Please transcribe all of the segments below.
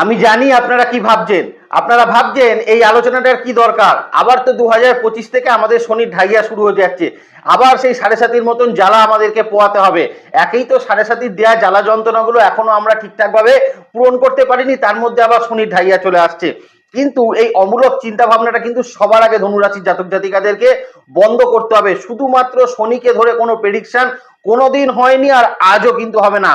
আমি জানি আপনারা কি ভাবছেন। আপনারা ভাবছেন এই আলোচনাটার কি দরকার। আবার তো দু হাজার পঁচিশ থেকে আমাদের শনির ঢাইয়া শুরু হয়ে যাচ্ছে। আবার সেই সাড়ে সাতির মতন জ্বালা আমাদেরকে পোয়াতে হবে। একেই তো সাড়ে সাতির দেওয়া জ্বালা যন্ত্রণাগুলো এখনও আমরা ঠিকঠাকভাবে পূরণ করতে পারিনি, তার মধ্যে আবার শনির ঢাইয়া চলে আসছে। কিন্তু এই অমূলক চিন্তা ভাবনাটা কিন্তু সবার আগে ধনুরাশির জাতক জাতিকাদেরকে বন্ধ করতে হবে। শুধুমাত্র শনিকে ধরে কোনো প্রেডিকশন কোনোদিন হয়নি আর আজও কিন্তু হবে না।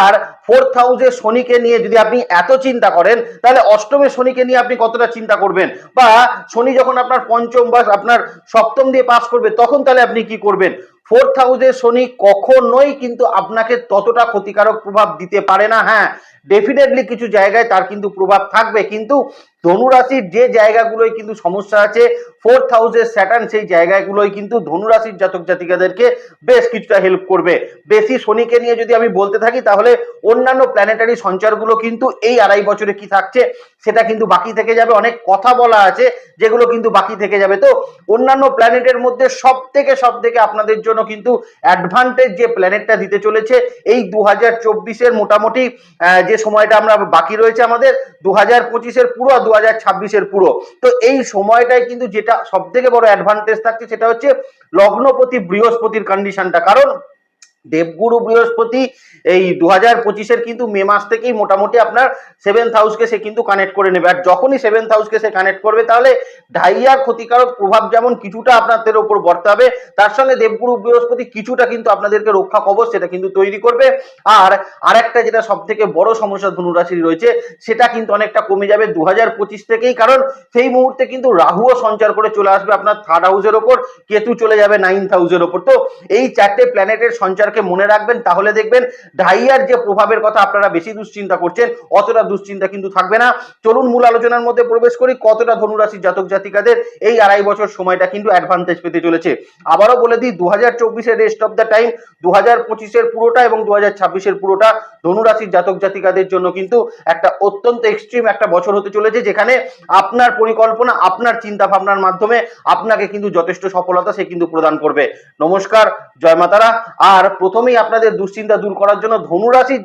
আর ফোর্থ হাউসে শনিকে নিয়ে যদি আপনি এত চিন্তা করেন, তাহলে অষ্টমে শনিকে নিয়ে আপনি কতটা চিন্তা করবেন? বা শনি যখন আপনার পঞ্চম বা আপনার সপ্তম দিয়ে পাস করবে, তখন তাহলে আপনি কি করবেন? ফোর্থ হাউসে শনি কখনোই কিন্তু আপনাকে ততটা ক্ষতিকারক প্রভাব দিতে পারে না। হ্যাঁ ডেফিনেটলি কিছু জায়গায় তার কিন্তু প্রভাব থাকবে। কিন্তু ধনুরাশির যে জায়গাগুলোয় কিন্তু সমস্যা আছে ফোর্থ হাউসের স্যাটার্ন সেই জায়গাগুলোই কিন্তু ধনুরাশির জাতক জাতিকাদেরকে বেশ কিছুটা হেল্প করবে। বেশি শনিকে নিয়ে যদি আমি বলতে থাকি তাহলে অন্যান্য প্ল্যানেটারি সঞ্চারগুলো কিন্তু এই আড়াই বছরে কি থাকছে সেটা কিন্তু বাকি থেকে যাবে। অনেক কথা বলা আছে যেগুলো কিন্তু বাকি থেকে যাবে। তো অন্যান্য প্ল্যানেটের মধ্যে সব থেকে সব থেকে আপনাদের জন্য কিন্তু অ্যাডভান্টেজ যে প্ল্যানেটটা দিতে চলেছে এই দু হাজার চব্বিশের মোটামুটি আহ, যে সময়টা আমরা বাকি রয়েছে আমাদের দু হাজার পঁচিশের পুরো দু হাজার ছাব্বিশের পুরো। তো এই সময়টায় কিন্তু যেটা সব থেকে বড় অ্যাডভান্টেজ থাকছে সেটা হচ্ছে লগ্নপতি বৃহস্পতির কন্ডিশনটা কারণ দেবগুরু বৃহস্পতি, এই দু হাজার পঁচিশের কিন্তু মে মাস থেকেই মোটামুটি আপনার সেভেন্থ হাউসকে সে কিন্তু কানেক্ট করে নেবে। আর যখনই সেভেন্থ হাউসকে সে কানেক্ট করবে, তাহলে ঢাইয়ার ক্ষতিকারক প্রভাব যেমন কিছুটা আপনাদের ওপর বর্তাবে, তার সঙ্গে দেবগুরু বৃহস্পতি কিছুটা কিন্তু আপনাদেরকে রক্ষা কবচ সেটা কিন্তু তৈরি করবে। আর আরেকটা যেটা সব থেকে বড় সমস্যা ধনুরাশির রয়েছে, সেটা কিন্তু অনেকটা কমে যাবে দু হাজার পঁচিশ থেকেই, কারণ সেই মুহূর্তে কিন্তু রাহুও সঞ্চার করে চলে আসবে আপনার থার্ড হাউসের ওপর, কেতু চলে যাবে নাইন্থ হাউসের ওপর। তো এই চারটে প্ল্যানেটের সঞ্চারকে মনে রাখবেন, তাহলে দেখবেন ঢাইয়ার যে প্রভাবের কথা আপনারা বেশি দুশ্চিন্তা করছেন, অতটা দুশ্চিন্তা কিন্তু থাকবে না। চলুন মূল আলোচনার মধ্যে প্রবেশ করি, কতটা ধনুরাশির জাতক জাতিকাদের এই আড়াই বছর সময়টা কিন্তু অ্যাডভান্টেজ পেতে চলেছে। আবারও বলে দিই দু হাজার চব্বিশের রেস্ট অফ দ্য টাইম দু হাজার পঁচিশের পুরোটা এবং দু হাজার ছাব্বিশের পুরোটা ধনুরাশির জাতক জাতিকাদের জন্য কিন্তু একটা অত্যন্ত এক্সট্রিম একটা বছর হতে চলেছে, যেখানে আপনার পরিকল্পনা, আপনার চিন্তা ভাবনার মাধ্যমে আপনাকে কিন্তু যথেষ্ট সফলতা সে কিন্তু প্রদান করবে। নমস্কার, জয় মাতারা। আর প্রথমেই আপনাদের দুশ্চিন্তা দূর করার জন্য ধনুরাশি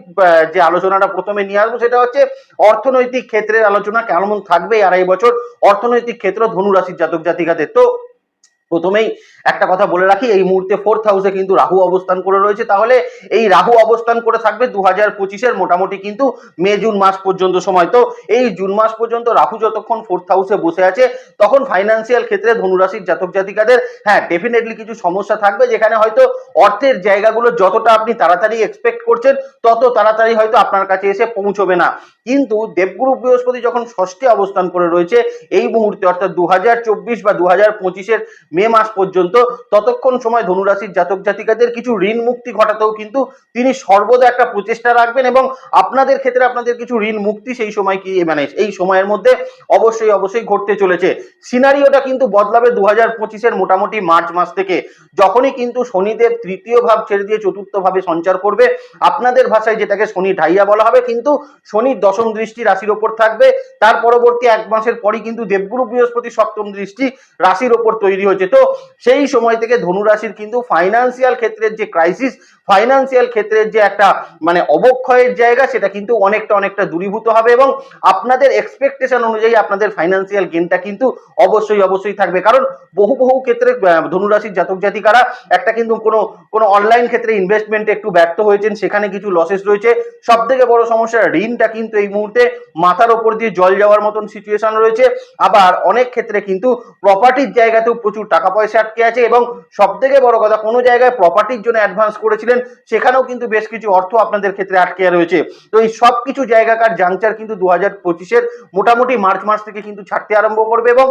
যে আলোচনাটা প্রথমে নিয়ে আসব সেটা হচ্ছে অর্থনৈতিক ক্ষেত্রের আলোচনা কেমন থাকবে আড়াই বছর অর্থনৈতিক ক্ষেত্র ধনুরাশির জাতক জাতিকাদের। তো প্রথমেই একটা কথা বলে রাখি, এই মুহূর্তে ফোর্থ হাউসে কিন্তু রাহু অবস্থান করে রয়েছে। তাহলে এই রাহু অবস্থান করে থাকবে দু হাজার পঁচিশের মোটামুটি কিন্তু মে, জুন মাস পর্যন্ত সময়। তো এই জুন মাস পর্যন্ত রাহু যতক্ষণ ফোর্থ হাউসে বসে আছে, তখন ফাইন্যান্সিয়াল ক্ষেত্রে ধনুরাশির জাতক জাতিকাদের হ্যাঁ ডেফিনেটলি কিছু সমস্যা থাকবে, যেখানে হয়তো অর্থের জায়গাগুলো যতটা আপনি তাড়াতাড়ি এক্সপেক্ট করছেন, তত তাড়াতাড়ি হয়তো আপনার কাছে এসে পৌঁছবে না। কিন্তু দেবগুরু বৃহস্পতি যখন ষষ্ঠী অবস্থান করে রয়েছে, এই মুহূর্তে অর্থাৎ দু বা দু হাজার পঁচিশের মে মাস পর্যন্ত ততক্ষণ সময় ধনুরাশির জাতক জাতিকাদের কিছু ঋণ মুক্তি ঘটাতেও কিন্তু তিনি সর্বদা একটা প্রচেষ্টা রাখবেন এবং আপনাদের ক্ষেত্রে আপনাদের কিছু ঋণ মুক্তি সেই সময় কি মানে এই সময়ের মধ্যে অবশ্যই অবশ্যই ঘটতে চলেছে। সিনারিওটা কিন্তু বদলাবে দু হাজার পঁচিশের মোটামুটি মার্চ মাস থেকে। যখনই কিন্তু শনিদেব তৃতীয় ভাব ছেড়ে দিয়ে চতুর্থ ভাবে সঞ্চার করবে, আপনাদের ভাষায় যেটাকে শনি ঢাইয়া বলা হবে, কিন্তু শনির দশম দৃষ্টি রাশির ওপর থাকবে। তার পরবর্তী এক মাসের পরই কিন্তু দেবগুরু বৃহস্পতি সপ্তম দৃষ্টি রাশির ওপর তৈরি হয়েছে। তো সেই সময় থেকে ধনু রাশির কিন্তু ফাইন্যান্সিয়াল ক্ষেত্রের যে ক্রাইসিস ফাইন্যান্সিয়াল ক্ষেত্রের যে একটা মানে অবক্ষয়ের জায়গা, সেটা কিন্তু অনেকটা অনেকটা দূরীভূত হবে এবং আপনাদের এক্সপেকটেশন অনুযায়ী আপনাদের ফাইন্যান্সিয়াল গেনটা কিন্তু অবশ্যই অবশ্যই থাকবে। কারণ বহু বহু ক্ষেত্রে ধনুরাশির জাতক জাতিকারা একটা কিন্তু কোনো কোনো অনলাইন ক্ষেত্রে ইনভেস্টমেন্টে একটু ব্যর্থ হয়েছেন, সেখানে কিছু লসেস রয়েছে। সব থেকে বড় সমস্যা, ঋণটা কিন্তু এই মুহূর্তে মাথার ওপর দিয়ে জল যাওয়ার মতন সিচুয়েশন রয়েছে। আবার অনেক ক্ষেত্রে কিন্তু প্রপার্টির জায়গাতেও প্রচুর টাকা পয়সা আটকে আছে এবং সব থেকে বড় কথা কোনো জায়গায় প্রপার্টির জন্য অ্যাডভান্স করেছিলেন, সেখানেও কিন্তু বেশ কিছু অর্থ আপনাদের ক্ষেত্রে আটকে রয়েছে। তো এই সব কিছু জায়গাকার জাংচার কিন্তু দু হাজার মোটামুটি মার্চ মাস থেকে কিন্তু ছাড়তে আরম্ভ করবে এবং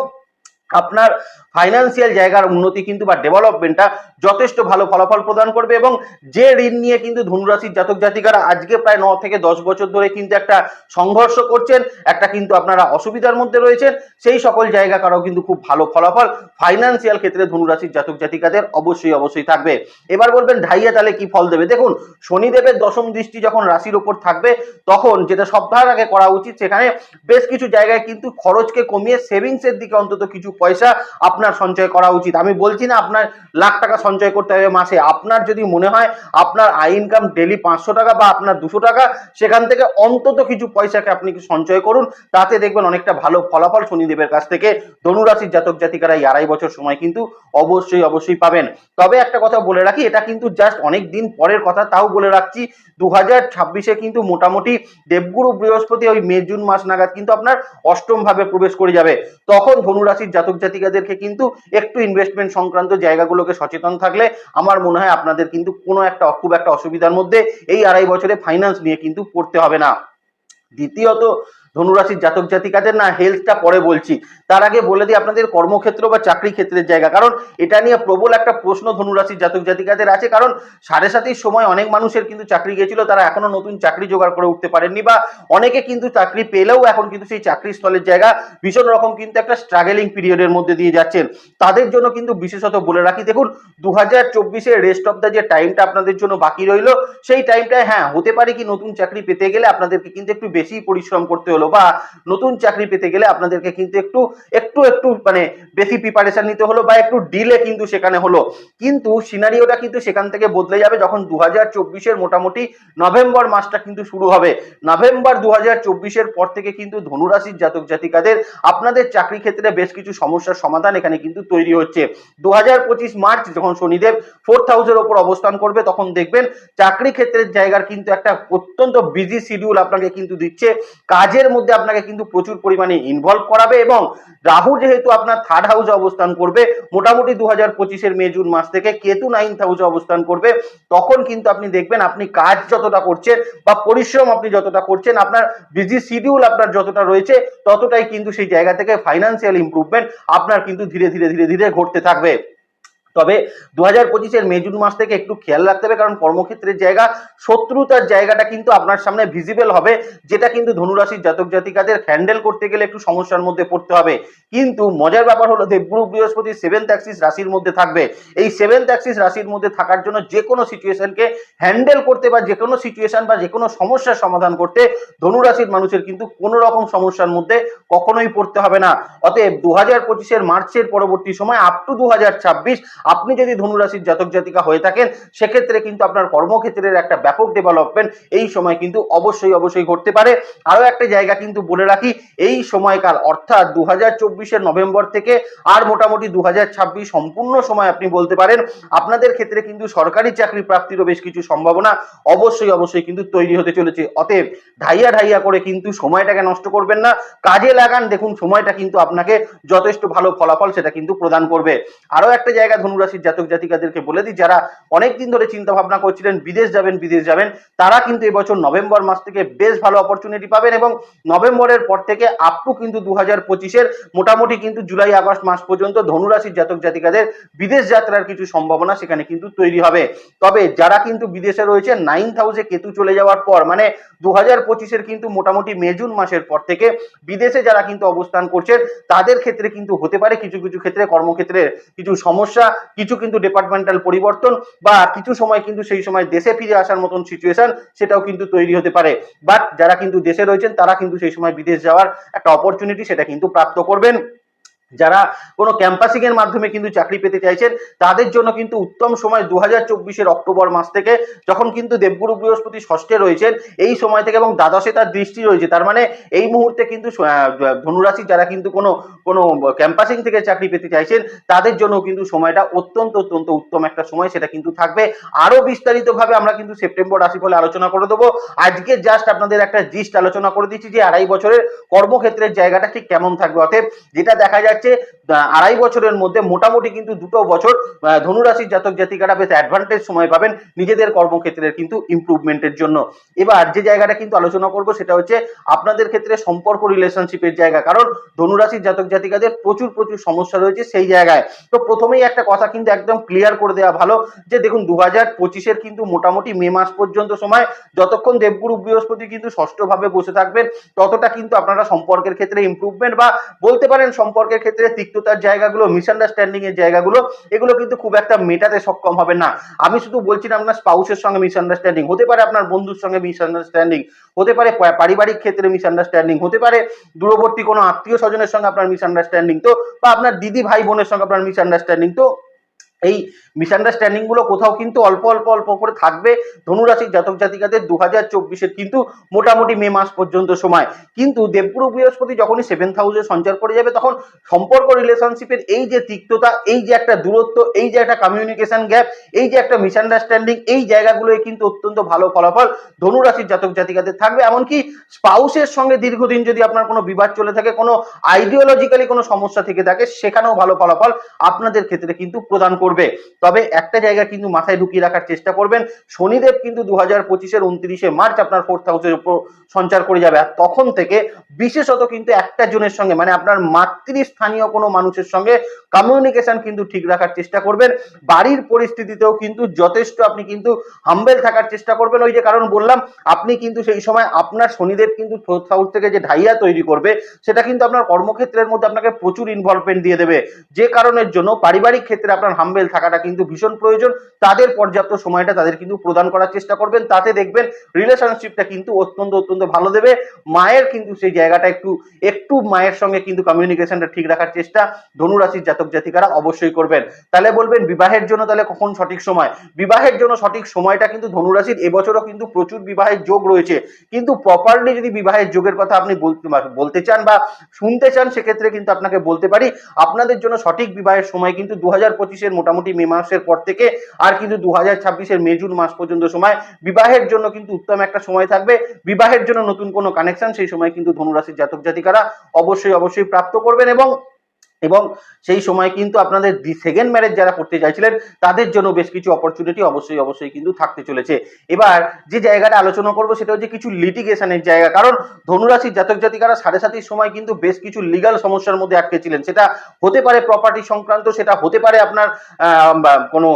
আপনার ফাইন্যান্সিয়াল জায়গার উন্নতি কিন্তু বা ডেভেলপমেন্টটা যথেষ্ট ভালো ফলাফল প্রদান করবে এবং যে ঋণ নিয়ে কিন্তু ধনুরাশির জাতক জাতিকারা আজকে প্রায় ন থেকে দশ বছর ধরে কিন্তু একটা সংঘর্ষ করছেন, একটা কিন্তু আপনারা অসুবিধার মধ্যে রয়েছেন, সেই সকল জায়গা কারও কিন্তু খুব ভালো ফলাফল ফাইন্যান্সিয়াল ক্ষেত্রে ধনুরাশির জাতক জাতিকাদের অবশ্যই অবশ্যই থাকবে। এবার বলবেন ঢাইয়া তাহলে কি ফল দেবে? দেখুন, শনিদেবের দশম দৃষ্টি যখন রাশির ওপর থাকবে, তখন যেটা সপ্তাহের আগে করা উচিত সেখানে বেশ কিছু জায়গায় কিন্তু খরচকে কমিয়ে সেভিংসের দিকে অন্তত কিছু পয়সা আপনার সঞ্চয় করা উচিত। আমি বলছি না আপনার লাখ টাকা সঞ্চয় করতে হবে মাসে। আপনার যদি মনে হয় আপনার আই ইনকাম ডেলি পাঁচশো টাকা বা আপনার দুশো টাকা, সেখান থেকে অন্তত কিছু পয়সাকে আপনি সঞ্চয় করুন। তাতে দেখবেন অনেকটা ভালো ফলাফল শনিদেবের কাছ থেকে। ধনুরাশির জাতক জাতিকারা এই আড়াই বছর সময় কিন্তু অবশ্যই অবশ্যই পাবেন। তবে একটা কথা বলে রাখি, এটা কিন্তু জাস্ট অনেক দিন পরের কথা, তাও বলে রাখছি দু হাজার ছাব্বিশে কিন্তু মোটামুটি দেবগুরু বৃহস্পতি ওই মে, জুন মাস নাগাদ কিন্তু আপনার অষ্টম ভাবে প্রবেশ করে যাবে। তখন ধনুরাশির জাতক জাতিকাদেরকে কিন্তু একটু ইনভেস্টমেন্ট সংক্রান্ত জায়গাগুলোকে সচেতন থাকলে আমার মনে হয় আপনাদের কিন্তু কোনো একটা খুব একটা অসুবিধার মধ্যে এই আড়াই বছরে ফাইন্যান্স নিয়ে কিন্তু পড়তে হবে না। দ্বিতীয়ত ধনুরাশির জাতক জাতিকাদের না হেলথটা পরে বলছি। তার আগে বলে দিই আপনাদের কর্মক্ষেত্র বা চাকরি ক্ষেত্রের জায়গা। কারণ এটা নিয়ে প্রবল একটা প্রশ্ন ধনুরাশির জাতক জাতিকাদের আছে। কারণ সাড়ে সাতির সময় অনেক মানুষের কিন্তু চাকরি গেছিল তারা এখনও নতুন চাকরি জোগাড় করে উঠতে পারেননি বা অনেকে কিন্তু চাকরি পেলেও এখন কিন্তু সেই চাকরি স্থলের জায়গা ভীষণ রকম কিন্তু একটা স্ট্রাগলিং পিরিয়ডের মধ্যে দিয়ে যাচ্ছেন। তাদের জন্য কিন্তু বিশেষত বলে রাখি, দেখুন দু হাজার চব্বিশে রেস্ট অফ দ্য যে টাইমটা আপনাদের জন্য বাকি রইল, সেই টাইমটায় হ্যাঁ হতে পারে কি নতুন চাকরি পেতে গেলে আপনাদেরকে কিন্তু একটু বেশি পরিশ্রম করতে হলো। বা নতুন চাকরি পেতে গেলে আপনাদেরকে কিন্তু একটু একটু একটু মানে বেশি প্রিপারেশন নিতে হলো বা একটু ডিলে কিন্তু সেখানে হলো। কিন্তু সিনারিওটা কিন্তু সেখান থেকে বদলে যাবে যখন দু হাজার চব্বিশের মোটামুটি নভেম্বর মাসটা কিন্তু শুরু হবে। নভেম্বর দু হাজার চব্বিশের পর থেকে কিন্তু ধনুরাশির জাতক জাতিকাদের আপনাদের চাকরি ক্ষেত্রে বেশ কিছু সমস্যার সমাধান এখানে কিন্তু তৈরি হচ্ছে। দু হাজার পঁচিশ মার্চ যখন শনিদেব ফোর্থ হাউসের ওপর অবস্থান করবে, তখন দেখবেন চাকরি ক্ষেত্রের জায়গার কিন্তু একটা অত্যন্ত বিজি শিডিউল আপনাকে কিন্তু দিচ্ছে। কাজের মধ্যে আপনাকে কিন্তু প্রচুর পরিমাণে ইনভলভ করাবে এবং রাহু যেহেতু আপনার থার্ড হাউসে অবস্থান করবে, মোটামুটি দু হাজার পঁচিশের মে, জুন মাস থেকে কেতু নাইন্থ হাউসে অবস্থান করবে, তখন কিন্তু আপনি দেখবেন আপনি কাজ যতটা করছেন বা পরিশ্রম আপনি যতটা করছেন, আপনার বিজি শিডিউল আপনার যতটা রয়েছে, ততটাই কিন্তু সেই জায়গা থেকে ফাইন্যান্সিয়াল ইমপ্রুভমেন্ট আপনার কিন্তু ধীরে ধীরে ধীরে ধীরে ঘটতে থাকবে। তবে দু হাজার মে, জুন মাস থেকে একটু খেয়াল রাখতে হবে, কারণ কর্মক্ষেত্রের জায়গা, শত্রুতার জায়গাটা কিন্তু আপনার সামনে ভিজিবল হবে, যেটা কিন্তু ধনুরাশির জাতক জাতিকাদের হ্যান্ডেল করতে গেলে একটু সমস্যার মধ্যে পড়তে হবে। কিন্তু মজার ব্যাপার হলো দেবগুরু, বৃহস্পতি সেভেন্থ অ্যাক্সিস রাশির মধ্যে থাকবে। এই সেভেন্থ অ্যাক্সিস রাশির মধ্যে থাকার জন্য যে কোনো সিচুয়েশনকে হ্যান্ডেল করতে বা যে কোনো সিচুয়েশন বা যে কোনো সমস্যার সমাধান করতে ধনুরাশির মানুষের কিন্তু কোনো রকম সমস্যার মধ্যে কখনোই পড়তে হবে না। অতএব দু হাজার পঁচিশের মার্চের পরবর্তী সময় আপ টু দু হাজার ছাব্বিশ আপনি যদি ধনুরাশির জাতক জাতিকা হয়ে থাকেন, সেক্ষেত্রে কিন্তু আপনার কর্মক্ষেত্রের একটা ব্যাপক ডেভেলপমেন্ট এই সময় কিন্তু অবশ্যই অবশ্যই ঘটতে পারে। আরও একটা জায়গা কিন্তু বলে রাখি, এই সময়কাল অর্থাৎ দু হাজার নভেম্বর থেকে আর মোটামুটি দু হাজার ছাব্বিশ সম্পূর্ণ সময় আপনি বলতে পারেন, আপনাদের ক্ষেত্রে কিন্তু সরকারি চাকরি প্রাপ্তিরও বেশ কিছু সম্ভাবনা অবশ্যই অবশ্যই কিন্তু তৈরি হতে চলেছে। অতএব ঢাইয়া ঢাইয়া করে কিন্তু সময়টাকে নষ্ট করবেন না। কাজে লাগান, দেখুন সময়টা কিন্তু আপনাকে যথেষ্ট ভালো ফলাফল সেটা কিন্তু প্রদান করবে। আরও একটা জায়গা ধনুরাশির জাতক জাতিকাদেরকে বলে দিই, যারা অনেক দিন ধরে চিন্তা ভাবনা করছিলেন, বিদেশ যাবেন বিদেশ যাবেন, তারা কিন্তু এবছর নভেম্বর মাস থেকে বেশ ভালো অপরচুনিটি পাবেন এবং নভেম্বরের পর থেকে আপ টু কিন্তু দু হাজার পঁচিশের মোটামুটি কিন্তু জুলাই, আগস্ট মাস পর্যন্ত ধনুরাশির জাতক জাতিকাদের বিদেশ যাত্রার কিছু সম্ভাবনা সেখানে কিন্তু তৈরি হবে। তবে যারা কিন্তু বিদেশে রয়েছে নাইন হাউসে কেতু চলে যাওয়ার পর মানে দু হাজার পঁচিশের কিন্তু মোটামুটি মে, জুন মাসের পর থেকে বিদেশে যারা কিন্তু অবস্থান করছেন, তাদের ক্ষেত্রে কিন্তু হতে পারে কিছু কিছু ক্ষেত্রে কর্মক্ষেত্রে কিছু সমস্যা কিছু কিন্তু ডিপার্টমেন্টাল পরিবর্তন বা কিছু সময় কিন্তু সেই সময় দেশে ফিরে আসার মতন সিচুয়েশন সেটাও কিন্তু তৈরি হতে পারে। বাট যারা কিন্তু দেশে রয়েছেন, তারা কিন্তু সেই সময় বিদেশ যাওয়ার একটা অপরচুনিটি সেটা কিন্তু প্রাপ্ত করবেন। যারা কোনো ক্যাম্পাসিং এর মাধ্যমে কিন্তু চাকরি পেতে চাইছেন, তাদের জন্য কিন্তু উত্তম সময় দু হাজার অক্টোবর মাস থেকে যখন কিন্তু দেবগুরু বৃহস্পতি ষষ্ঠে রয়েছেন, এই সময় থেকে এবং দ্বাদশে তার দৃষ্টি রয়েছে। তার মানে এই মুহূর্তে কিন্তু ধনুরাশি যারা কিন্তু কোনো কোনো ক্যাম্পাসিং থেকে চাকরি পেতে চাইছেন, তাদের জন্য কিন্তু সময়টা অত্যন্ত অত্যন্ত উত্তম একটা সময় সেটা কিন্তু থাকবে। আরও বিস্তারিতভাবে আমরা কিন্তু সেপ্টেম্বর রাশিফলে আলোচনা করে দেবো। আজকে জাস্ট আপনাদের একটা জিস্ট আলোচনা করে দিচ্ছি যে আড়াই বছরের কর্মক্ষেত্রের জায়গাটা ঠিক কেমন থাকবে। অতএব যেটা দেখা যাচ্ছে। আড়াই বছরের মধ্যে মোটামুটি কিন্তু দুটো বছর ধনুরাশির জাতক জাতিকারা বেশ অ্যাডভান্টেজ সময় পাবেন নিজেদের কর্মক্ষেত্রের কিন্তু ইমপ্রুভমেন্টের জন্য। এবার যে জায়গাটা কিন্তু আলোচনা করব সেটা হচ্ছে আপনাদের ক্ষেত্রে সম্পর্ক রিলেশনশিপের জায়গা। কারণ ধনুরাশির জাতক জাতিকাদের প্রচুর প্রচুর সমস্যা রয়েছে সেই জায়গায়। তো প্রথমেই একটা কথা কিন্তু একদম ক্লিয়ার করে দেওয়া ভালো যে দেখুন দু হাজার পঁচিশের কিন্তু মোটামুটি মে মাস পর্যন্ত সময় যতক্ষণ দেবগুরু বৃহস্পতি কিন্তু ষষ্ঠভাবে বসে থাকবেন, ততটা কিন্তু আপনারা সম্পর্কের ক্ষেত্রে ইমপ্রুভমেন্ট বা বলতে পারেন সম্পর্কের ক্ষেত্রে তিক্ততার জায়গাগুলো মিসআন্ডারস্ট্যান্ডিং এর জায়গাগুলো, এগুলো কিন্তু খুব একটা মেটাতে সক্ষম হবে না। আমি শুধু বলছি না আপনার স্পাউসের সঙ্গে মিসআন্ডারস্ট্যান্ডিং হতে পারে আপনার বন্ধুর সঙ্গে মিসআন্ডারস্ট্যান্ডিং হতে পারে পারিবারিক ক্ষেত্রে মিসআন্ডারস্ট্যান্ডিং হতে পারে দূরবর্তী কোনো আত্মীয় স্বজনের সঙ্গে আপনার মিসআন্ডারস্ট্যান্ডিং তো বা আপনার দিদি ভাই বোনের সঙ্গে আপনার মিসআন্ডারস্ট্যান্ডিং তো এই মিসআন্ডারস্ট্যান্ডিংগুলো কোথাও কিন্তু অল্প অল্প অল্প করে থাকবে। ধনুরাশির জাতক জাতিকাদের দু হাজার চব্বিশের কিন্তু মোটামুটি মে মাস পর্যন্ত সময়। কিন্তু দেবগুরু বৃহস্পতি যখনই সেভেন্থ হাউসে সঞ্চার করে যাবে, তখন সম্পর্ক রিলেশনশিপের এই যে তিক্ততা, এই যে একটা দূরত্ব, এই যে একটা কমিউনিকেশন গ্যাপ এই যে একটা মিসআন্ডারস্ট্যান্ডিং এই জায়গাগুলোয় কিন্তু অত্যন্ত ভালো ফলাফল ধনুরাশির জাতক জাতিকাদের থাকবে। এমনকি স্পাউসের সঙ্গে দীর্ঘদিন যদি আপনার কোনো বিবাদ চলে থাকে, কোনো আইডিওলজিক্যালি কোনো সমস্যা থেকে থাকে, সেখানেও ভালো ফলাফল আপনাদের ক্ষেত্রে কিন্তু প্রদান করবে। তবে একটা জায়গা কিন্তু মাথায় ঢুকিয়ে রাখার চেষ্টা করবেন। শনিদেব কিন্তু দু হাজার পঁচিশের উনত্রিশে মার্চ আপনার ফোর্থ হাউসের উপর সঞ্চার করে যাবে। আর তখন থেকে বিশেষত কিন্তু একটা জনের সঙ্গে মানে আপনার মাতৃস্থানীয় কোনো মানুষের সঙ্গে কমিউনিকেশন কিন্তু ঠিক রাখার চেষ্টা করবেন। বাড়ির পরিস্থিতিতেও কিন্তু যথেষ্ট আপনি কিন্তু হাম্বেল থাকার চেষ্টা করবেন। ওই যে কারণ বললাম, আপনি কিন্তু সেই সময় আপনার শনিদেব কিন্তু ফোর্থ হাউস থেকে যে ঢাইয়া তৈরি করবে, সেটা কিন্তু আপনার কর্মক্ষেত্রের মধ্যে আপনাকে প্রচুর ইনভলভমেন্ট দিয়ে দেবে। যে কারণের জন্য পারিবারিক ক্ষেত্রে আপনার হাম্বেল থাকাটা কিন্তু ভীষণ প্রয়োজন। তাদের পর্যাপ্ত সময়টা তাদের কিন্তু প্রদান করার চেষ্টা করবেন। তাতে দেখবেন রিলেশনশিপটা কিন্তু অত্যন্ত অত্যন্ত ভালো দেবে। মায়ের কিন্তু সেই জায়গাটা একটু একটু মায়ের সঙ্গে কিন্তু কমিউনিকেশনটা ঠিক রাখার চেষ্টা ধনুরাশির জাতক জাতিকারা অবশ্যই করবেন। তাহলে বলবেন, বিবাহের জন্য তাহলে কখন সঠিক সময়? বিবাহের জন্য সঠিক সময়টা কিন্তু ধনুরাশির, এবছরও কিন্তু প্রচুর বিবাহের যোগ রয়েছে। কিন্তু প্রপারলি যদি বিবাহের যোগের কথা আপনি বলতে চান বা শুনতে চান, সেক্ষেত্রে কিন্তু আপনাকে বলতে পারি, আপনাদের জন্য সঠিক বিবাহের সময় কিন্তু দু হাজার পঁচিশের মোটামুটি মে মাসের পর থেকে, আর কিন্তু দু হাজার ছাব্বিশের মে, জুন মাস পর্যন্ত সময়। বিবাহের জন্য কিন্তু উত্তম একটা সময় থাকবে। বিবাহের জন্য নতুন কোনো কানেকশন সেই সময় কিন্তু ধনুরাশির জাতক জাতিকারা অবশ্যই অবশ্যই প্রাপ্ত করবেন এবং এবং সেই সময় কিন্তু আপনাদের সেকেন্ড ম্যারেজ যারা করতে চাইছিলেন, তাদের জন্য বেশ কিছু অপরচুনিটি অবশ্যই অবশ্যই কিন্তু থাকতে চলেছে। এবার যে জায়গাটা আলোচনা করব, সেটা হচ্ছে কিছু লিটিগেশনের জায়গা। কারণ ধনুরাশির জাতক জাতিকারা সাড়ে সাতির সময় কিন্তু বেশ কিছু লিগাল সমস্যার মধ্যে আটকে ছিলেন। সেটা হতে পারে প্রপার্টি সংক্রান্ত, সেটা হতে পারে আপনার কোনো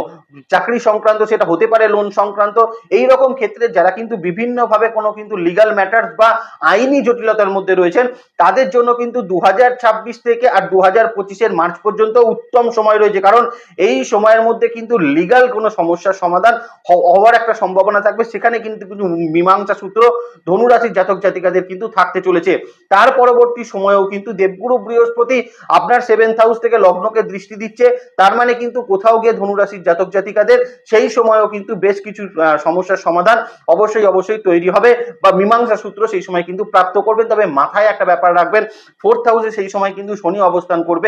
চাকরি সংক্রান্ত, সেটা হতে পারে লোন সংক্রান্ত। এই রকম ক্ষেত্রে যারা কিন্তু বিভিন্নভাবে কোনো কিন্তু লিগাল ম্যাটার্স বা আইনি জটিলতার মধ্যে রয়েছেন, তাদের জন্য কিন্তু দু হাজার ছাব্বিশ থেকে আর দু হাজার পঁচিশের মার্চ পর্যন্ত উত্তম সময় রয়েছে। কারণ এই সময়ের মধ্যে কিন্তু লিগাল কোনো সমস্যার সমাধান হওয়ার একটা সম্ভাবনা থাকবে। সেখানে কিন্তু কিছু মীমাংসা সূত্র ধনুরাশির জাতক জাতিকাদের কিন্তু থাকতে চলেছে। তার পরবর্তী সময়েও কিন্তু দেবগুরু বৃহস্পতি আপনার সেভেন্থ হাউস থেকে লগ্নকে দৃষ্টি দিচ্ছে। তার মানে কিন্তু কোথাও গিয়ে ধনুরাশির জাতক জাতিকাদের সেই সময়েও কিন্তু বেশ কিছু সমস্যার সমাধান অবশ্যই অবশ্যই তৈরি হবে বা মীমাংসা সূত্র সেই সময় কিন্তু প্রাপ্ত করবেন। তবে মাথায় একটা ব্যাপার রাখবেন ফোর্থ হাউসে সেই সময় কিন্তু শনি অবস্থান করবে।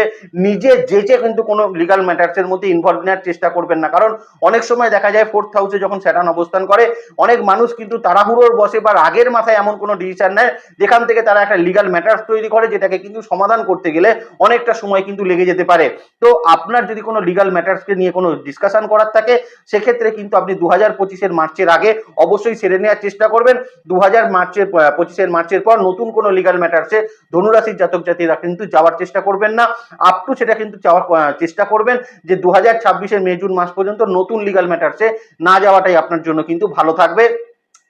নিজে যে যে কিন্তু কোনো লিগাল ম্যাটার্সের মধ্যে ইনভলভ নেওয়ার চেষ্টা করবেন না। কারণ অনেক সময় দেখা যায় ফোর্থ হাউসে যখন স্যাটান অবস্থান করে, অনেক মানুষ কিন্তু তাড়াহুড়োর বসে বা রাগের মাথায় এমন কোনো ডিসিশন নেয়, যেখান থেকে তারা একটা লিগাল ম্যাটার্স তৈরি করে, যেটাকে কিন্তু সমাধান করতে গেলে অনেকটা সময় কিন্তু লেগে যেতে পারে। তো আপনার যদি কোনো লিগাল ম্যাটার্সকে নিয়ে কোনো ডিসকাশন করার থাকে, সেক্ষেত্রে কিন্তু আপনি দু হাজার পঁচিশের মার্চের আগে অবশ্যই সেরে নেওয়ার চেষ্টা করবেন। দু হাজার মার্চের পঁচিশের মার্চের পর নতুন কোনো লিগাল ম্যাটার্সে ধনুরাশির জাতক জাতিরা কিন্তু যাওয়ার চেষ্টা করবেন না। আপ টু সেটা কিন্তু চাওয়ার চেষ্টা করবেন যে দু হাজার ছাব্বিশের মে, জুন মাস পর্যন্ত নতুন লিগাল ম্যাটার্সে না যাওয়াটাই আপনার জন্য কিন্তু ভালো থাকবে।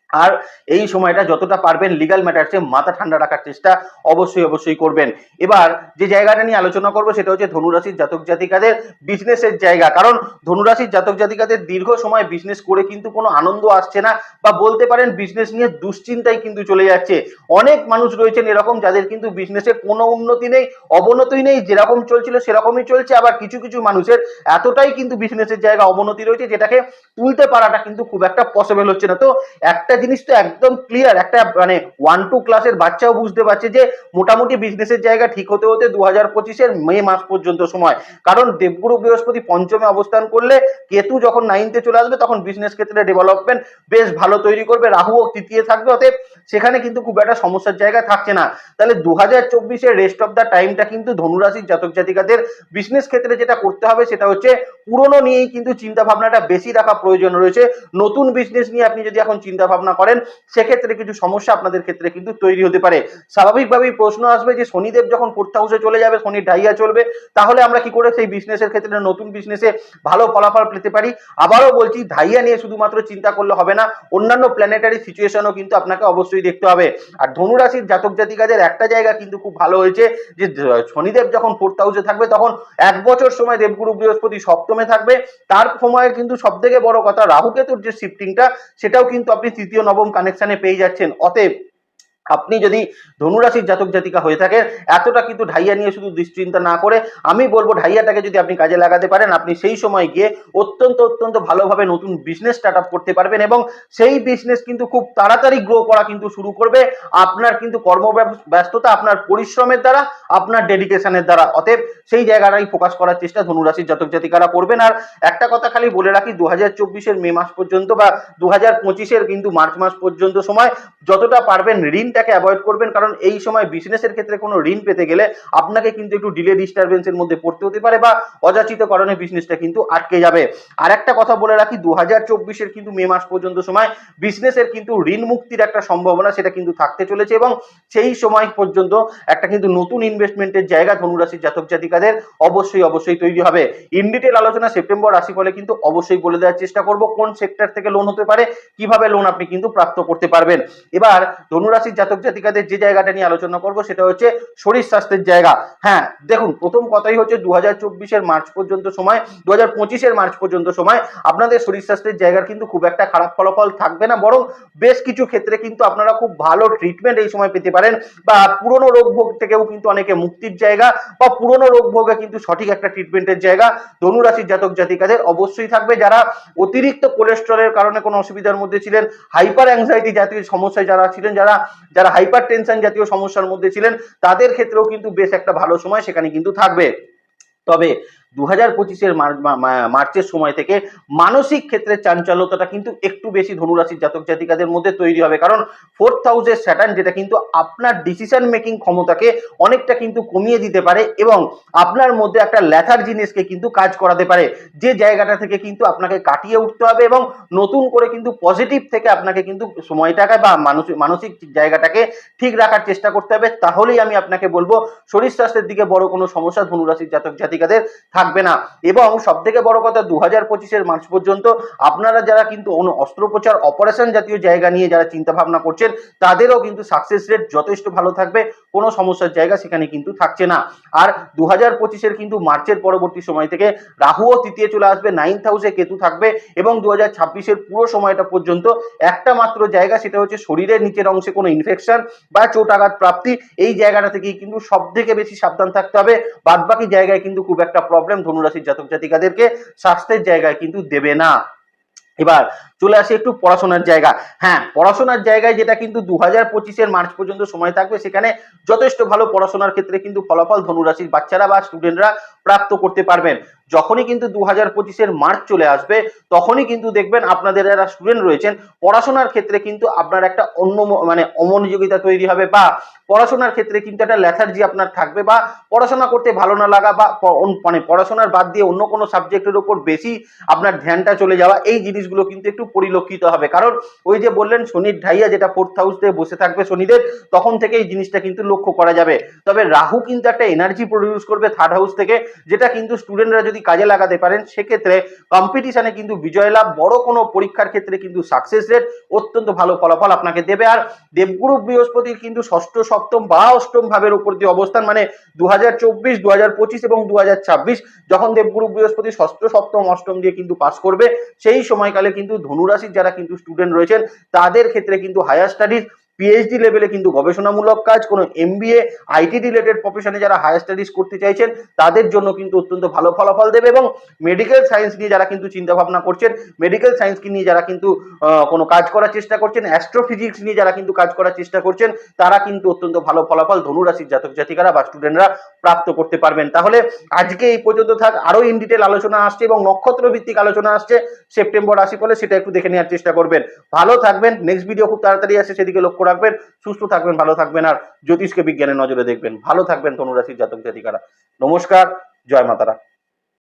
আর এই সময়টা যতটা পারবেন লিগাল ম্যাটার্সে মাথা ঠান্ডা রাখার চেষ্টা অবশ্যই অবশ্যই করবেন। এবার যে জায়গাটা নিয়ে আলোচনা করব সেটা হচ্ছে ধনুরাশির জাতক জাতিকাদের বিজনেসের জায়গা। কারণ ধনুরাশির জাতক জাতিকাদের দীর্ঘ সময় বিজনেস করে কিন্তু কোনো আনন্দ আসছে না বা বলতে পারেন বিজনেস নিয়ে দুশ্চিন্তায় কিন্তু চলে যাচ্ছে। অনেক মানুষ রয়েছেন এরকম যাদের কিন্তু বিজনেসে কোনো উন্নতি নেই, অবনতি নেই, যেরকম চলছিল সেরকমই চলছে। আবার কিছু কিছু মানুষের এতটাই কিন্তু বিজনেসের জায়গা অবনতি রয়েছে যেটাকে তুলতে পারাটা কিন্তু খুব একটা পসিবল হচ্ছে না। তো একটা জিনিস তো একদম ক্লিয়ার একটা মানে ওয়ান টু ক্লাসের বাচ্চাও বুঝতে পারছে যে মোটামুটি বিজনেসের জায়গা ঠিক হতে হতে দু হাজার পঁচিশের মে মাস পর্যন্ত সময়। কারণ দেবগুরু বৃহস্পতি পঞ্চমে অবস্থান করলে কেতু যখন নাইনতে চলে আসবে, তখন বিজনেস ক্ষেত্রে ডেভেলপমেন্ট বেশ ভালো তৈরি করবে। রাহুও তৃতীয় থাকবে, অতএব সেখানে কিন্তু খুব একটা সমস্যার জায়গা থাকছে না। তাহলে দু হাজার চব্বিশের রেস্ট অফ দ্য টাইমটা কিন্তু ধনুরাশির জাতক জাতিকাদের বিজনেস ক্ষেত্রে যেটা করতে হবে সেটা হচ্ছে পুরনো নিয়েই কিন্তু চিন্তা ভাবনাটা বেশি রাখা প্রয়োজন রয়েছে। নতুন বিজনেস নিয়ে আপনি যদি এখন চিন্তা ভাবনা করেন, সেক্ষেত্রে কিছু সমস্যা আপনাদের ক্ষেত্রে কিন্তু তৈরি হতে পারে। স্বাভাবিকভাবেই প্রশ্ন আসবে যে শনিদেব যখন ফোর্থ হাউসে চলে যাবে শনি ঢাইয়া চলবে, তাহলে আমরা কি করে সেই বিজনেসের ক্ষেত্রে নতুন বিজনেসে ভালো ফলাফল পেতে পারি? আবারও বলছি ঢাইয়া নিয়ে শুধুমাত্র চিন্তা করলে হবে না, অন্যান্য প্ল্যানেটারি সিচুয়েশনও কিন্তু আপনাকে অবশ্যই দেখতে হবে। আর ধনুরাশির জাতক জাতিকাদের একটা জায়গা কিন্তু খুব ভালো হয়েছে যে শনিদেব যখন ফোর্থ হাউসে থাকবে তখন এক বছর সময় দেবগুরু বৃহস্পতি সপ্তমে থাকবে। তার সময়ের কিন্তু সব থেকে বড় কথা রাহুকেতুর যে শিফটিংটা সেটাও কিন্তু আপনি তৃতীয় নবম কানেকশনে পেয়ে যাচ্ছেন। অতএব আপনি যদি ধনুরাশির জাতক জাতিকা হয়ে থাকেন, এতটা কিন্তু ঢাইয়া নিয়ে শুধু দুশ্চিন্তা না করে আমি বলব ঢাইয়াটাকে যদি আপনি কাজে লাগাতে পারেন, আপনি সেই সময় গিয়ে অত্যন্ত অত্যন্ত ভালোভাবে নতুন বিজনেস স্টার্ট আপ করতে পারবেন এবং সেই বিজনেস কিন্তু খুব তাড়াতাড়ি গ্রো করা কিন্তু শুরু করবে। আপনার কিন্তু কর্ম ব্যস্ততা আপনার পরিশ্রমের দ্বারা, আপনার ডেডিকেশনের দ্বারা। অতএব সেই জায়গাটাই ফোকাস করার চেষ্টা ধনুরাশির জাতক জাতিকারা করবেন। আর একটা কথা খালি বলে রাখি দু হাজার চব্বিশের মে মাস পর্যন্ত বা দু হাজার পঁচিশের কিন্তু মার্চ মাস পর্যন্ত সময় যতটা পারবেন ঋণটাকে অ্যাভয়েড করবেন, কারণ এই সময় বিজনেসের ক্ষেত্রে কোনো ঋণ পেতে গেলে আপনাকে কিন্তু একটু ডিলে ডিস্টারবেন্সের মধ্যে পড়তে হতে পারে বা অযাচিত কারণে বিজনেসটা কিন্তু আটকে যাবে। আর একটা কথা বলে রাখি দু হাজার চব্বিশের কিন্তু মে মাস পর্যন্ত সময় বিজনেসের কিন্তু ঋণ মুক্তির একটা সম্ভাবনা সেটা কিন্তু থাকতে চলেছে এবং সেই সময় পর্যন্ত একটা কিন্তু নতুন ইনভেস্টমেন্টের জায়গা ধনুরাশির জাতক জাতিকাদের অবশ্যই অবশ্যই তৈরি হবে। ইন ডিটেল আলোচনা সেপ্টেম্বর রাশি ফলে কিন্তু অবশ্যই বলে দেওয়ার চেষ্টা করব, কোন সেক্টর থেকে লোন হতে পারে, কীভাবে লোন আপনি কিন্তু প্রাপ্ত করতে পারবেন। এবার ধনুরাশির জাতক জাতিকাদের যে জায়গাটা নিয়ে আলোচনা করব সেটা হচ্ছে শরীর স্বাস্থ্যের জায়গা। হ্যাঁ দেখুন, প্রথম কথাই হচ্ছে দু হাজার মার্চ পর্যন্ত সময় দু হাজার মার্চ পর্যন্ত সময়, আপনাদের শরীর স্বাস্থ্যের জায়গার কিন্তু খুব একটা খারাপ ফলাফল থাকবে না, বরং বেশ কিছু ক্ষেত্রে কিন্তু আপনারা খুব ভালো ট্রিটমেন্ট এই সময় পেতে পারেন বা পুরনো রোগ ভোগ থেকেও কিন্তু অনেকে মুক্তির জায়গা বা পুরনো রোগ ভোগে কিন্তু সঠিক একটা ট্রিটমেন্টের জায়গা ধনুরাশির জাতক জাতিকাদের অবশ্যই থাকবে। যারা অতিরিক্ত কোলেস্ট্রলের কারণে কোনো অসুবিধার মধ্যে ছিলেন হাইপার অ্যাংজাইটি জাতীয় সমস্যায় যারা ছিলেন, যারা যারা হাইপার টেনশন জাতীয় সমস্যার মধ্যে ছিলেন, তাদের ক্ষেত্রেও কিন্তু বেশ একটা ভালো সময় সেখানে কিন্তু থাকবে। তবে দু হাজার মার্চের সময় থেকে মানসিক ক্ষেত্রে চাঞ্চল্যতাটা কিন্তু একটু বেশি ধনুরাশির জাতক জাতিকাদের মধ্যে তৈরি হবে। কারণ ফোর্থ হাউসের স্যাটার্ন যেটা কিন্তু আপনার ডিসিশন মেকিং ক্ষমতাকে অনেকটা কিন্তু কমিয়ে দিতে পারে এবং আপনার মধ্যে একটা ল্যাথার জিনিসকে কিন্তু কাজ করাতে পারে। যে জায়গাটা থেকে কিন্তু আপনাকে কাটিয়ে উঠতে হবে এবং নতুন করে কিন্তু পজিটিভ থেকে আপনাকে কিন্তু সময়টাকে বা মানসিক মানসিক জায়গাটাকে ঠিক রাখার চেষ্টা করতে হবে। তাহলেই আমি আপনাকে বলব, শরীর স্বাস্থ্যের দিকে বড় কোনো সমস্যা ধনুরাশির জাতক জাতিকাদের থাকবে না। এবং সব থেকে বড় কথা দু হাজার পঁচিশের মার্চ পর্যন্ত আপনারা যারা কিন্তু অন্য অস্ত্রোপচার অপারেশন জাতীয় জায়গা নিয়ে যারা চিন্তা ভাবনা করছেন, তাদেরও কিন্তু সাকসেস রেট যথেষ্ট ভালো থাকবে। কোনো সমস্যার জায়গা সেখানে কিন্তু থাকছে না। আর দু হাজার পঁচিশের কিন্তু মার্চের পরবর্তী সময় থেকে রাহুও তৃতীয় চলে আসবে নাইন্থ হাউসে কেতু থাকবে এবং দু হাজার ছাব্বিশের পুরো সময়টা পর্যন্ত একটা মাত্র জায়গা সেটা হচ্ছে শরীরের নিচের অংশে কোনো ইনফেকশন বা চোট আঘাত প্রাপ্তি, এই জায়গাটা থেকেই কিন্তু সব থেকে বেশি সাবধান থাকতে হবে। বাদবাকি জায়গায় কিন্তু খুব একটা প্রবলেম ধনুরাশির জাতক জাতিকাদেরকে স্বাস্থ্যের জায়গায় কিন্তু দেবে না। এবার চলে আসে একটু পড়াশোনার জায়গা। হ্যাঁ পড়াশোনার জায়গায় যেটা কিন্তু দু হাজার পঁচিশের মার্চ পর্যন্ত সময় থাকবে, সেখানে যথেষ্ট ভালো পড়াশোনার ক্ষেত্রে কিন্তু ফলাফল ধনুরাশির বাচ্চারা বা স্টুডেন্টরা প্রাপ্ত করতে পারবেন। যখনই কিন্তু দু হাজার পঁচিশের মার্চ চলে আসবে, তখনই কিন্তু দেখবেন আপনাদের যারা স্টুডেন্ট রয়েছেন, পড়াশোনার ক্ষেত্রে কিন্তু আপনার একটা অন্য মানে অমনোযোগিতা তৈরি হবে বা পড়াশোনার ক্ষেত্রে কিন্তু একটা ল্যাথার্জি আপনার থাকবে বা পড়াশোনা করতে ভালো না লাগা বা মানে পড়াশোনার বাদ দিয়ে অন্য কোনো সাবজেক্টের উপর বেশি আপনার ধ্যানটা চলে যাওয়া, এই জিনিসগুলো কিন্তু একটু পরিলক্ষিত হবে। কারণ ওই যে বললেন শনির ঢাইয়া যেটা ফোর্থ হাউস থেকে বসে থাকবে শনিদের তখন থেকে এই জিনিসটা কিন্তু লক্ষ্য করা যাবে। তবে রাহু কিন্তু একটা এনার্জি প্রডিউস করবে থার্ড হাউস থেকে, যেটা কিন্তু স্টুডেন্টরা যদি কাজে লাগাতে পারেন, সেক্ষেত্রে কম্পিটিশনে কিন্তু বিজয় লাভ, বড় কোনো পরীক্ষার ক্ষেত্রে কিন্তু সাকসেস রেট অত্যন্ত ভালো ফলাফল আপনাকে দেবে। আর দেবগুরু বৃহস্পতির কিন্তু ষষ্ঠ, সপ্তম বা অষ্টম ভাবের উপর দিয়ে অবস্থান মানে দু হাজার চব্বিশ পঁচিশ এবং দু ছাব্বিশ, যখন দেবগুরু বৃহস্পতি ষষ্ঠ, সপ্তম, অষ্টম দিয়ে কিন্তু পাস করবে, সেই সময়কালে কিন্তু ধনুরাশির যারা কিন্তু স্টুডেন্ট রয়েছেন তাদের ক্ষেত্রে কিন্তু হায়ার স্টাডিজ পিএইচডি লেভেলে কিন্তু গবেষণামূলক কাজ, কোনো এমবিএ আইটি রিলেটেড প্রফেশনে যারা হায়ার স্টাডিজ করতে চাইছেন, তাদের জন্য কিন্তু অত্যন্ত ভালো ফলাফল দেবে এবং মেডিকেল সায়েন্স নিয়ে যারা কিন্তু চিন্তা ভাবনা করছেন মেডিকেল সায়েন্সকে নিয়ে যারা কিন্তু কোনো কাজ করার চেষ্টা করছেন অ্যাস্ট্রোফিজিক্স নিয়ে যারা কিন্তু কাজ করার চেষ্টা করছেন, তারা কিন্তু অত্যন্ত ভালো ফলাফল ধনুরাশির জাতক জাতিকারা বা স্টুডেন্টরা প্রাপ্ত করতে পারবেন। তাহলে আজকে এই পর্যন্ত থাক, আরও ইন ডিটেল আলোচনা আসছে এবং নক্ষত্র ভিত্তিক আলোচনা আসছে, সেপ্টেম্বর রাশি ফলে সেটা একটু দেখে নেওয়ার চেষ্টা করবেন। ভালো থাকবেন নেক্সট ভিডিও খুব তাড়াতাড়ি আসে, সেদিকে লক্ষ্য রাখবেন, সুস্থ থাকবেন, ভালো থাকবেন, আর জ্যোতিষকে বিজ্ঞানের নজরে দেখবেন। ভালো থাকবেন, ধনুরাশির জাতক জাতিকারা। নমস্কার, জয় মাতারা।